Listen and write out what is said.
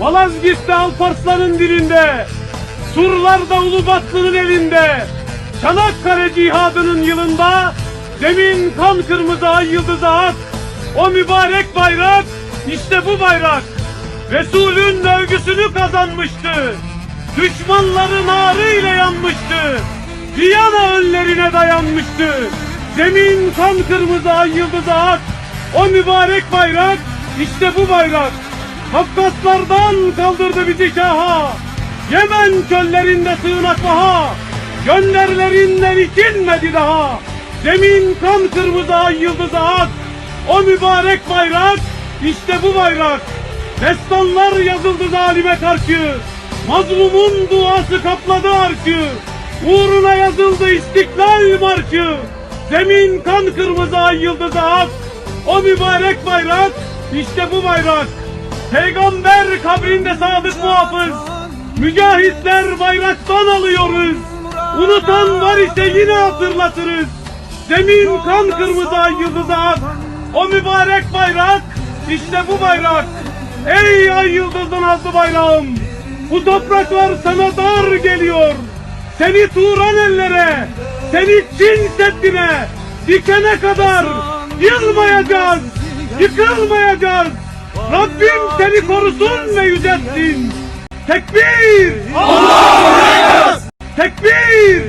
Malazgirt'te Alparslan'ın dilinde, Surlar'da Ulubatlı'nın elinde, Çanakkale cihadının yılında, zemin kan kırmızı ay yıldızı ak, o mübarek bayrak, işte bu bayrak, Resul'ün övgüsünü kazanmıştı, düşmanların ağrıyla yanmıştı, Viyana önlerine dayanmıştı, zemin kan kırmızı ay yıldızı ak, o mübarek bayrak, işte bu bayrak, Kafkaslardan kaldırdı bizi şaha. Yemen çöllerinde sığınak vaha. Gönderlerinden itilmedi daha. Zemin kan kırmızı ay yıldızı ak. O mübarek bayrak, işte bu bayrak. Destanlar yazıldı zalime karşı. Mazlumun duası kapladı arşı. Uğruna yazıldı istiklal marşı. Zemin kan kırmızı ay yıldızı ak. O mübarek bayrak, işte bu bayrak. Peygamber kabrinde sadık muhafız. Mücahitler bayraktan alıyoruz. Unutan var ise yine hatırlatırız. Zemin kan kırmızı yıldızı. O mübarek bayrak, işte bu bayrak. Ey ay yıldızın azlı bayrağım. Bu topraklar sana dar geliyor. Seni Turan ellere, seni Çin Seddi'ne dikene kadar yılmayacağız, yıkılmayacağız. Rabbim seni korusun ve yüceltsin. Tekbir! Tekbir!